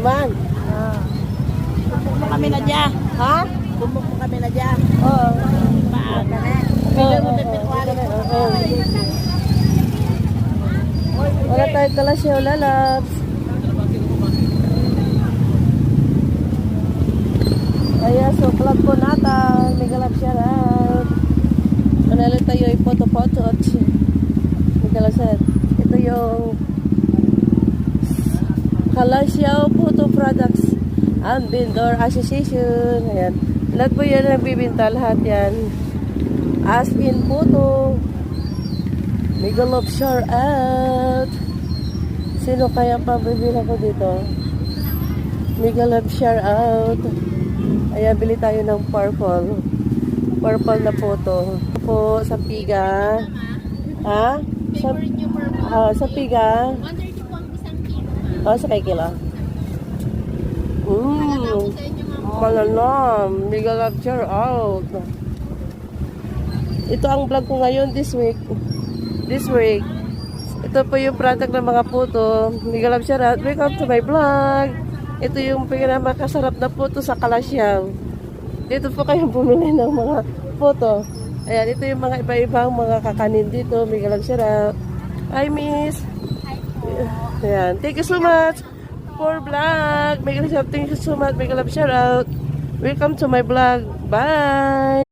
man. Ah. Kami na dyan. Ha? Bumbo kami na dyan. Oo. Paaga na. Wala tayong kalasyo, lalabs. Kaya so vlog po natin, may galap siya na. Manalo tayo yung photo-photo at may galap siya. Ito yung Kalasyaw Photo Products and Vendor Association. Ayan. Lahat po yan nagbibinta, lahat yan. Aspin Photo. Mega Love Shout out. Sino kaya pa bibila ko dito? Mega Love Shout out. Ayan, bili tayo ng purple. Purple na photo. Po sa piga. Ha? Sa, ah, sa piga. Kilo. Ah, sa kay kila. Mmm. Sa inyo, ma'am. Malalam. Mega Love Shout out. Ito ang vlog ko ngayon this week. This week. Ito po yung product ng mga puto. Mega Love Shout out. Welcome to my vlog. Ito yung pinakamasarap na puto sa Kalasyaw. Dito po kayo bumili ng mga puto. Ayan, ito yung mga iba-ibang mga kakanin dito. Mega Love Shout out. Hi, miss. Ayan. Thank you so much for vlog. Mega Love Shout out. Thank you so much. Mega Love Shout out. Welcome to my vlog. Bye.